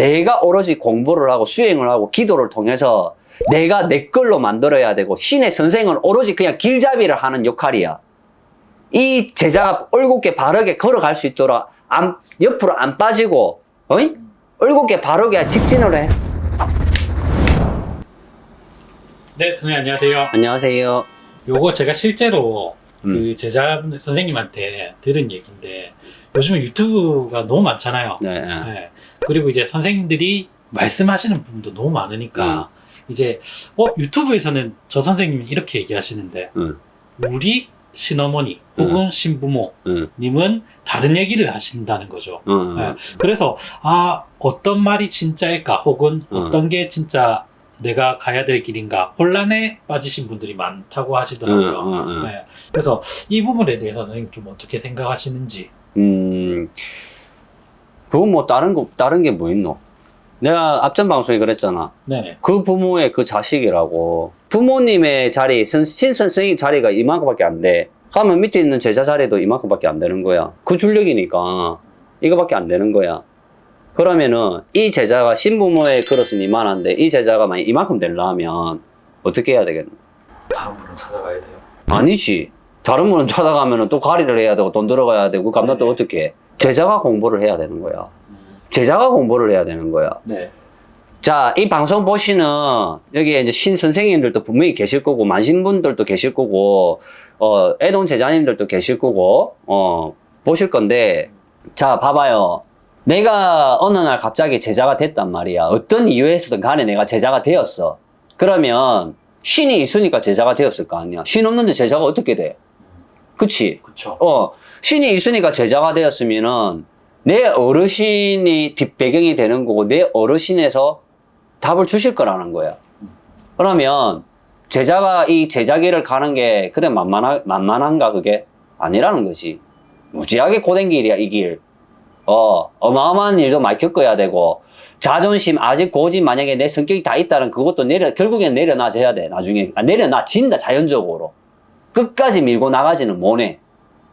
내가 오로지 공부를 하고 수행을 하고 기도를 통해서 내가 내 걸로 만들어야 되고 신의 선생은 오로지 그냥 길잡이를 하는 역할이야. 이 제자가 올곧게 바르게 걸어갈 수 있도록 안, 옆으로 안 빠지고 어이? 올곧게 바르게 직진을 해. 네, 선생님 안녕하세요. 안녕하세요. 요거 제가 실제로 음. 그 제자 선생님한테 들은 얘기인데 요즘에 유튜브가 너무 많잖아요. 네. 네. 그리고 이제 선생님들이 말씀하시는 부분도 너무 많으니까 이제 어 유튜브에서는 저 선생님이 이렇게 얘기하시는데 음. 우리 신어머니 혹은 신부모 응. 님은 다른 얘기를 하신다는 거죠. 응. 네. 그래서 아 어떤 말이 진짜일까 혹은 음. 어떤 게 진짜 내가 가야 될 길인가 혼란에 빠지신 분들이 많다고 하시더라고요. 응, 응, 응. 네. 그래서 이 부분에 대해서 선생님 좀 어떻게 생각하시는지. 음, 그건 뭐 다른 거, 다른 게 뭐 있노? 내가 앞전 방송에 그랬잖아. 네네. 그 부모의 그 자식이라고. 부모님의 자리, 선, 신 선생님 자리가 이만큼밖에 안 돼. 하면 밑에 있는 제자 자리도 이만큼밖에 안 되는 거야. 그 줄력이니까 이거밖에 안 되는 거야. 그러면은 이 제자가 신부모의 그릇은 이만한데 이 제자가 만약 이만큼 되려면 어떻게 해야 되겠노? 다음 분을 찾아가야 돼요. 아니지. 다른 분은 찾아가면은 또 가리를 해야 되고 돈 들어가야 되고 감독 또 네. 어떻게 해? 제자가 공부를 해야 되는 거야. 제자가 공부를 해야 되는 거야. 네. 자, 이 방송 보시는 여기에 이제 신 선생님들도 분명히 계실 거고, 만신 분들도 계실 거고, 어, 애동 제자님들도 계실 거고, 어, 보실 건데, 자, 봐봐요. 내가 어느 날 갑자기 제자가 됐단 말이야. 어떤 이유에서든 간에 내가 제자가 되었어. 그러면 신이 있으니까 제자가 되었을 거 아니야. 신 없는데 제자가 어떻게 돼? 그치? 그쵸. 어, 신이 있으니까 제자가 되었으면은 내 어르신이 뒷배경이 되는 거고 내 어르신에서 답을 주실 거라는 거야. 그러면 제자가 이 제자길을 가는 게 그래 만만하, 만만한가 그게 아니라는 거지. 무지하게 고된 길이야 이 길. 어 어마어마한 일도 많이 겪어야 되고 자존심 아직 고집 만약에 내 성격이 다 있다는 그것도 내려 결국엔 내려놔져야 돼 나중에. 아, 내려놔진다 자연적으로. 끝까지 밀고 나가지는 못해.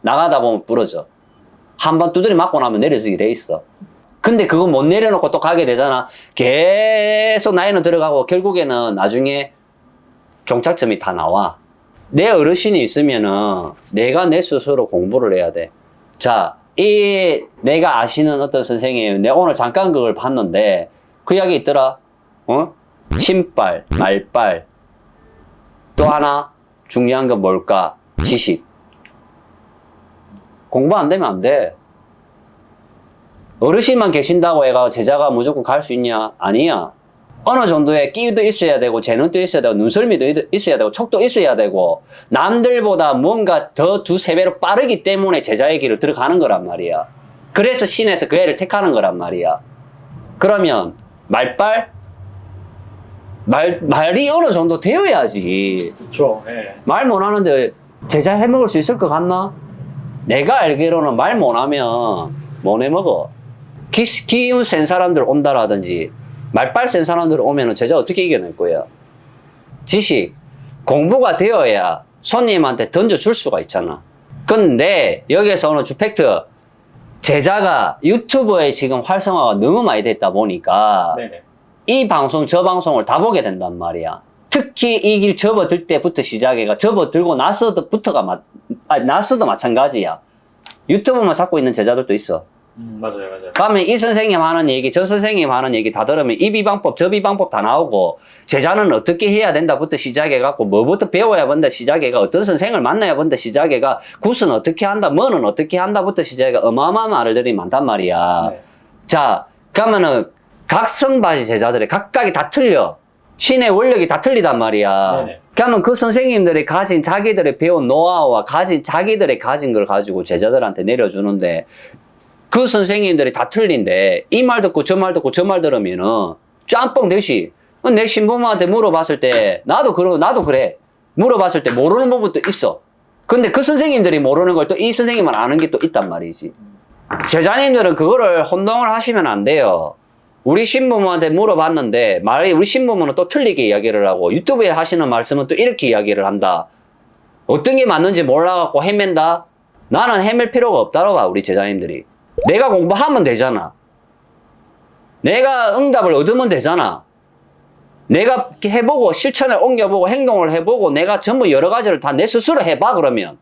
나가다 보면 부러져. 한 번 두드리 맞고 나면 내려지게 돼 있어. 근데 그거 못 내려놓고 또 가게 되잖아. 계속 나이는 들어가고 결국에는 나중에 종착점이 다 나와. 내 어르신이 있으면은 내가 내 스스로 공부를 해야 돼. 자, 이 내가 아시는 어떤 선생님, 내가 오늘 잠깐 그걸 봤는데 그 이야기 있더라. 어? 신발, 말발. 또 하나 중요한 건 뭘까? 지식. 공부 안 되면 안 돼. 어르신만 계신다고 해가 제자가 무조건 갈 수 있냐? 아니야. 어느 정도의 끼도 있어야 되고 재능도 있어야 되고 눈썰미도 있- 있어야 되고 촉도 있어야 되고 남들보다 뭔가 더 두 세 배로 빠르기 때문에 제자의 길을 들어가는 거란 말이야. 그래서 신에서 그 애를 택하는 거란 말이야. 그러면 말빨 말 말이 어느 정도 되어야지. 그쵸. 예. 말 못하는데 제자 해먹을 수 있을 것 같나? 내가 알기로는 말 못하면 못 해먹어. 기, 기운 센 사람들 온다라든지 말빨 센 사람들 오면은 제자 어떻게 이겨낼 거야? 지식, 공부가 되어야 손님한테 던져줄 수가 있잖아. 근데 여기에서 오늘 주팩트 제자가 유튜브에 지금 활성화가 너무 많이 됐다 보니까 네네. 이 방송 저 방송을 다 보게 된단 말이야. 특히 이 길 접어들 때부터 시작해가 접어들고 나서부터가 마, 아, 나서도 마찬가지야. 유튜브만 찾고 있는 제자들도 있어. 음, 맞아요, 맞아요. 그러면 이 선생님 하는 얘기, 저 선생님 하는 얘기 다 들으면 이 비방법, 저 비방법 다 나오고 제자는 어떻게 해야 된다부터 시작해갖고 뭐부터 배워야 본다 시작해가 어떤 선생을 만나야 본다 시작해가 굿은 어떻게 한다, 뭐는 어떻게 한다부터 시작해가 어마어마한 말들이 많단 말이야. 네. 자, 그러면은 각 성바지 제자들이 각각이 다 틀려. 신의 원력이 다 틀리단 말이야. 네네. 그러면 그 선생님들이 가진 자기들의 배운 노하우와 가진 자기들의 가진 걸 가지고 제자들한테 내려주는데 그 선생님들이 다 틀린데 이 말 듣고 저 말 듣고 저 말 들으면은 짬뽕 듯이 내 신부모한테 물어봤을 때 나도 그러 나도 그래 물어봤을 때 모르는 부분도 있어. 근데 그 선생님들이 모르는 걸 또 이 선생님은 아는 게 또 있단 말이지. 제자님들은 그거를 혼동을 하시면 안 돼요. 우리 신부모한테 물어봤는데 말이 우리 신부모는 또 틀리게 이야기를 하고 유튜브에 하시는 말씀은 또 이렇게 이야기를 한다. 어떤 게 맞는지 몰라갖고 헤맨다. 나는 헤맬 필요가 없다고 봐 우리 제자님들이. 내가 공부하면 되잖아. 내가 응답을 얻으면 되잖아. 내가 해보고 실천을 옮겨보고 행동을 해보고 내가 전부 여러 가지를 다 내 스스로 해봐 그러면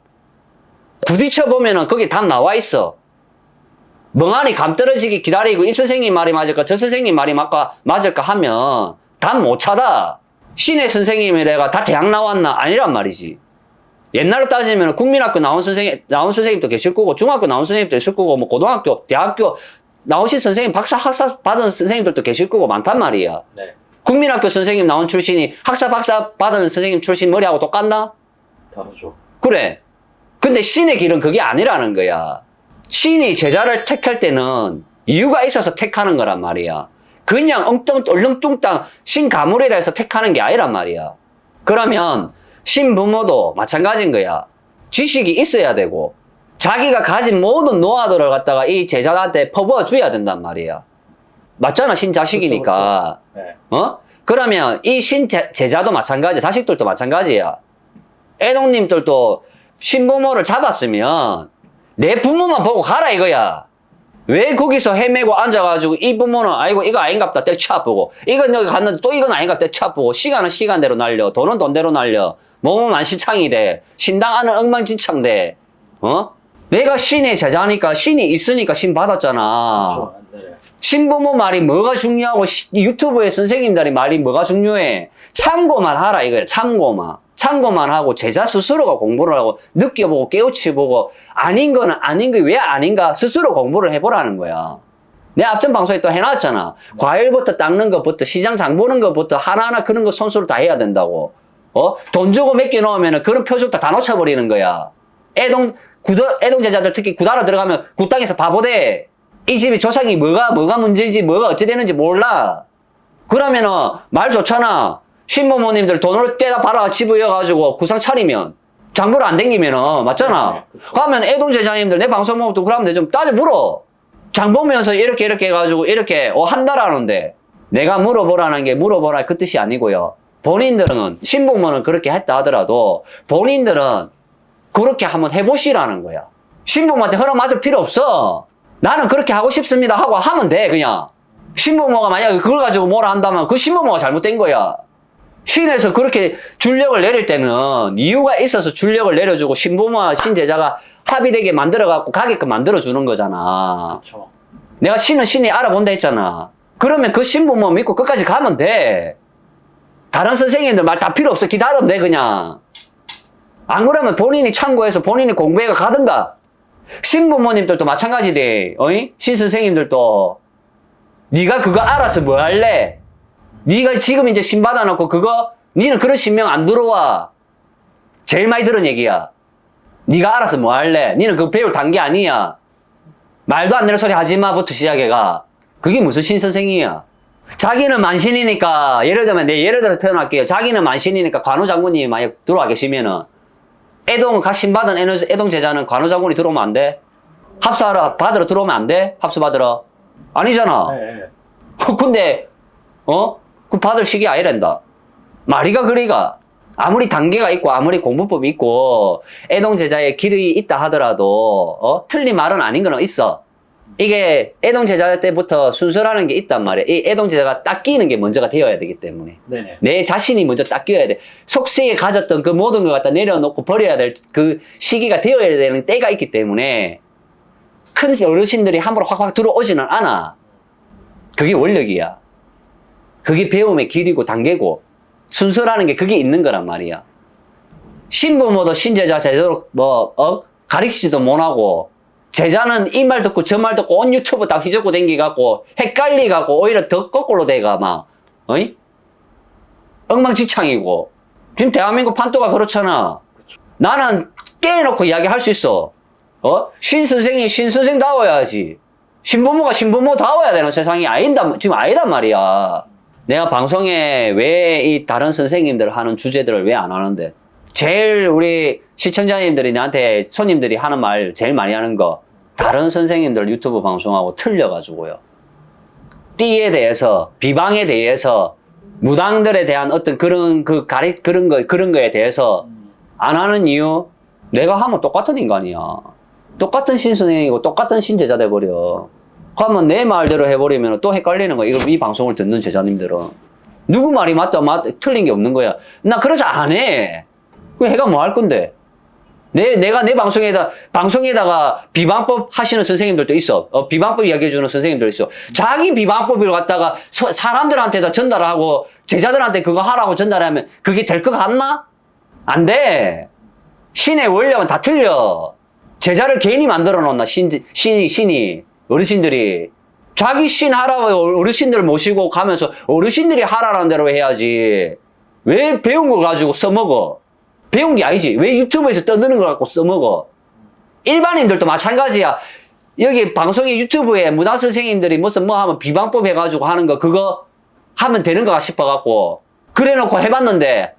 부딪혀 보면은 거기 답 나와 있어. 멍하니 감 떨어지기 기다리고 이 선생님 말이 맞을까 저 선생님 말이 맞까 맞을까 하면 답못 찾아. 신의 선생님이래가 다 대학 나왔나 아니란 말이지. 옛날로 따지면 국민학교 나온 선생님 나온 선생님도 계실 거고 중학교 나온 선생님도 있을 거고 뭐 고등학교 대학교 나오신 선생님 박사 학사 받은 선생님들도 계실 거고 많단 말이야. 네. 국민학교 선생님 나온 출신이 학사 박사 받은 선생님 출신 머리하고 똑같나? 다르죠. 그래. 근데 신의 길은 그게 아니라는 거야. 신이 제자를 택할 때는 이유가 있어서 택하는 거란 말이야. 그냥 엉뚱, 얼렁뚱땅 신 가물이라 해서 택하는 게 아니란 말이야. 그러면 신 부모도 마찬가지인 거야. 지식이 있어야 되고, 자기가 가진 모든 노하우를 갖다가 이 제자한테 퍼부어 줘야 된단 말이야. 맞잖아, 신 자식이니까. 네. 어? 그러면 이 신 제자도 마찬가지, 자식들도 마찬가지야. 애동님들도 신부모를 잡았으면 내 부모만 보고 가라 이거야. 왜 거기서 헤매고 앉아가지고 이 부모는 아이고 이거 아닌갑다 때쳐보고 이건 여기 갔는데 또 이건 아닌갑다 때쳐보고 시간은 시간대로 날려 돈은 돈대로 날려 몸은 만시창이 돼. 신당하는 엉망진창 돼. 어? 내가 신의 제자니까 신이 있으니까 신 받았잖아. 그렇죠. 네. 신부모 말이 뭐가 중요하고 시- 유튜브의 선생님들이 말이 뭐가 중요해? 참고만 하라 이거야 참고만. 참고만 하고 제자 스스로가 공부를 하고 느껴보고 깨우치보고 아닌 거는 아닌 게 왜 아닌가 스스로 공부를 해보라는 거야. 내 앞전 방송에 또 해놨잖아. 과일부터 닦는 것부터 시장 장 보는 것부터 하나하나 그런 거 손수로 다 해야 된다고 어? 돈 주고 몇개 넣으면 그런 표적도 다 놓쳐버리는 거야 애동 구도, 애동 제자들 특히 구다로 들어가면 구땅에서 바보돼 이 집이 조상이 뭐가 뭐가 문제인지 뭐가 어찌 되는지 몰라. 그러면은 말 좋잖아. 신부모님들 돈으로 떼다 팔아 집어여가지고 구상 차리면 장부를 안 댕기면은 맞잖아. 네, 그쵸. 그러면 애동 제자님들 내 방송 또 그러면 좀 따져 물어. 장 보면서 이렇게 이렇게 해가지고 이렇게 어 한다라는데 내가 물어보라는 게 물어보라 그 뜻이 아니고요. 본인들은 신부모는 그렇게 했다 하더라도 본인들은 그렇게 한번 해보시라는 거야. 신부모한테 허락 받을 필요 없어. 나는 그렇게 하고 싶습니다 하고 하면 돼 그냥. 신부모가 만약에 그걸 가지고 뭐라 한다면 그 신부모가 잘못된 거야. 신에서 그렇게 줄력을 내릴 때는 이유가 있어서 줄력을 내려주고 신부모와 신제자가 합의되게 만들어갖고 가게끔 만들어주는 거잖아. 그렇죠. 내가 신은 신이 알아본다 했잖아. 그러면 그 신부모 믿고 끝까지 가면 돼. 다른 선생님들 말 다 필요 없어. 기다리면 돼, 그냥. 안 그러면 본인이 참고해서 본인이 공부해가 가든가. 신부모님들도 마찬가지돼. 어이? 신 선생님들도. 네가 그거 알아서 뭐 할래? 네가 지금 이제 신 받아놓고 그거 니는 그런 신명 안 들어와. 제일 많이 들은 얘기야. 네가 알아서 뭐 할래? 니는 그거 배울 단계 아니야. 말도 안 되는 소리 하지 마부터 시작해가. 그게 무슨 신선생이야. 자기는 만신이니까, 예를 들면, 내 예를 들어서 표현할게요. 자기는 만신이니까 관우 장군님이 만약 들어와 계시면은, 애동, 가신 받은 애동- 애동 제자는 관우 장군이 들어오면 안 돼? 합수하러, 받으러 들어오면 안 돼? 합수 받으러? 아니잖아. 네, 네. 근데, 어? 그 받을 시기 아니란다. 말이가 그리가. 아무리 단계가 있고, 아무리 공부법이 있고, 애동 제자의 길이 있다 하더라도, 어? 틀린 말은 아닌 거는 있어. 이게 애동 제자 때부터 순서라는 게 있단 말이야. 이 애동 제자가 딱 끼는 게 먼저가 되어야 되기 때문에. 네네. 내 자신이 먼저 딱 끼어야 돼. 속세에 가졌던 그 모든 걸 갖다 내려놓고 버려야 될 그 시기가 되어야 되는 때가 있기 때문에 큰 어르신들이 함부로 확확 들어오지는 않아. 그게 원력이야. 그게 배움의 길이고 단계고 순서라는 게 그게 있는 거란 말이야. 신부모도 신제자 제대로 뭐 어? 가르치지도 못하고 제자는 이 말 듣고 저 말 듣고 온 유튜브 다 휘젓고 댕기갖고 헷갈리갖고 오히려 더 거꾸로 돼가 막 어이? 엉망진창이고 지금 대한민국 판도가 그렇잖아. 나는 깨놓고 이야기할 수 있어. 어? 신 선생이 신 선생다워야지. 신부모가 신부모다워야 되는 세상이 아니다, 지금 아니란 말이야. 내가 방송에 왜 이 다른 선생님들 하는 주제들을 왜 안 하는데? 제일 우리 시청자님들이 나한테 손님들이 하는 말 제일 많이 하는 거 다른 선생님들 유튜브 방송하고 틀려가지고요. 띠에 대해서 비방에 대해서 무당들에 대한 어떤 그런 그 가리 그런 거 그런 거에 대해서 안 하는 이유 내가 하면 똑같은 인간이야. 똑같은 신선생이고 똑같은 신제자 돼버려. 그러면 내 말대로 해버리면 또 헷갈리는 거야. 이거 이 방송을 듣는 제자님들은. 누구 말이 맞다, 맞, 틀린 게 없는 거야. 나 그래서 안 해. 그 해가 뭐 할 건데? 내, 내가 내 방송에다, 방송에다가 비방법 하시는 선생님들도 있어. 어, 비방법 이야기해주는 선생님들 있어. 자기 비방법을 갖다가 서- 사람들한테다 전달하고 제자들한테 그거 하라고 전달하면 그게 될 것 같나? 안 돼. 신의 원령은 다 틀려. 제자를 괜히 만들어 놓나, 신, 신이, 신이, 어르신들이. 자기 신 하라고 어르신들 모시고 가면서 어르신들이 하라는 대로 해야지. 왜 배운 거 가지고 써먹어? 배운 게 아니지. 왜 유튜브에서 떠드는 걸 갖고 써먹어? 일반인들도 마찬가지야. 여기 방송에 유튜브에 문화 선생님들이 무슨 뭐 하면 비방법 해가지고 하는 거 그거 하면 되는 거가 싶어갖고 그래 놓고 해봤는데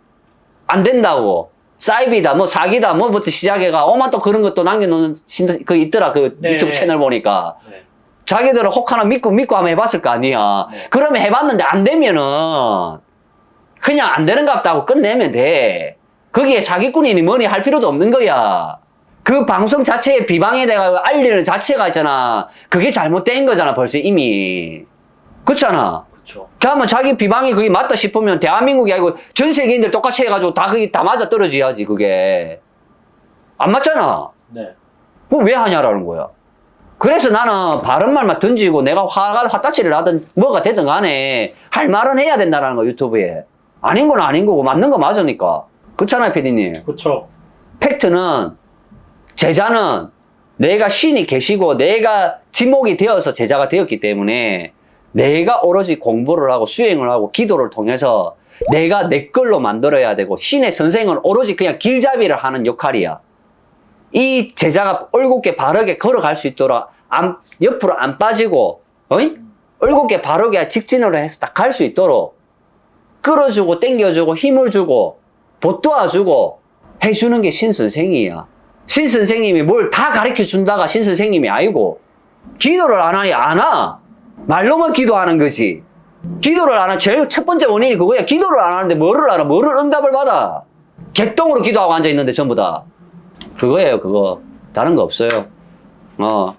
안 된다고. 사이비다, 뭐 사기다, 뭐부터 시작해가 오만 또 그런 것도 남겨놓는 신- 그 있더라 그 네. 유튜브 채널 보니까 네. 자기들은 혹 하나 믿고 믿고 한번 해봤을 거 아니야. 네. 그러면 해봤는데 안 되면은 그냥 안 되는 것 같다고 끝내면 돼. 거기에 사기꾼이니 뭐니 할 필요도 없는 거야. 그 방송 자체에 비방에 대해 알리는 자체가 있잖아. 그게 잘못된 거잖아, 벌써 이미. 그렇잖아. 그렇죠. 그러면 자기 비방이 그게 맞다 싶으면 대한민국이 아니고 전 세계인들 똑같이 해가지고 다 그게 다 맞아 떨어져야지, 그게. 안 맞잖아. 네. 그거 왜 하냐라는 거야. 그래서 나는 바른 말만 던지고 내가 화가 화딱지를 하든 뭐가 되든 간에 할 말은 해야 된다는 거 유튜브에. 아닌 건 아닌 거고 맞는 거 맞으니까. 그렇잖아요, 피디님. 그렇죠. 팩트는 제자는 내가 신이 계시고 내가 지목이 되어서 제자가 되었기 때문에 내가 오로지 공부를 하고 수행을 하고 기도를 통해서 내가 내 걸로 만들어야 되고 신의 선생은 오로지 그냥 길잡이를 하는 역할이야. 이 제자가 올곧게 바르게 걸어갈 수 있도록 안, 옆으로 안 빠지고 어이? 올곧게 바르게 직진으로 해서 딱 갈 수 있도록 끌어주고 당겨주고 힘을 주고 보도와주고 해주는 게 신선생이야. 신선생님이 뭘 다 가르쳐 준다가 신선생님이 아니고 기도를 안 하니 안 와. 말로만 기도하는 거지. 기도를 안 하는 제일 첫 번째 원인이 그거야. 기도를 안 하는데 뭐를 알아? 뭐를 응답을 받아? 개똥으로 기도하고 앉아 있는데 전부 다. 그거예요, 그거. 다른 거 없어요. 어.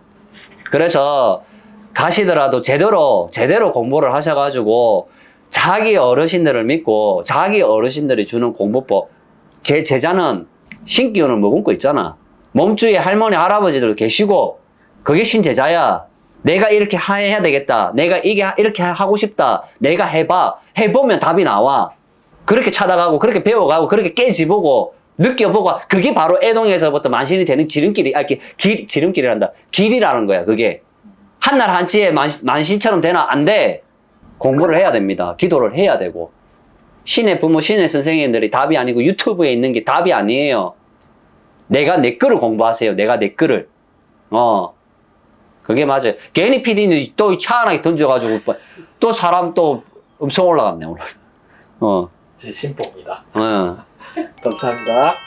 그래서 가시더라도 제대로, 제대로 공부를 하셔가지고 자기 어르신들을 믿고 자기 어르신들이 주는 공부법. 제 제자는 신기운을 머금고 있잖아. 몸주에 할머니, 할아버지들 계시고 그게 신제자야. 내가 이렇게 하- 해야 되겠다. 내가 이게 하- 이렇게 하고 싶다. 내가 해봐. 해보면 답이 나와. 그렇게 찾아가고 그렇게 배워가고 그렇게 깨지보고 느껴보고 그게 바로 애동에서부터 만신이 되는 지름길이 아 길 지름길이란다 길이라는 거야 그게 한날 만신, 만신처럼 되나 안 돼 공부를 해야 됩니다. 기도를 해야 되고. 신의 부모 신의 선생님들이 답이 아니고 유튜브에 있는 게 답이 아니에요. 내가 내 거를 공부하세요. 내가 내 거를 어. 그게 맞아요. 괜히 PD는 또 희한하게 던져가지고 또 사람 또 음성 올라갔네 오늘. 어. 제 신보입니다. 어. 감사합니다.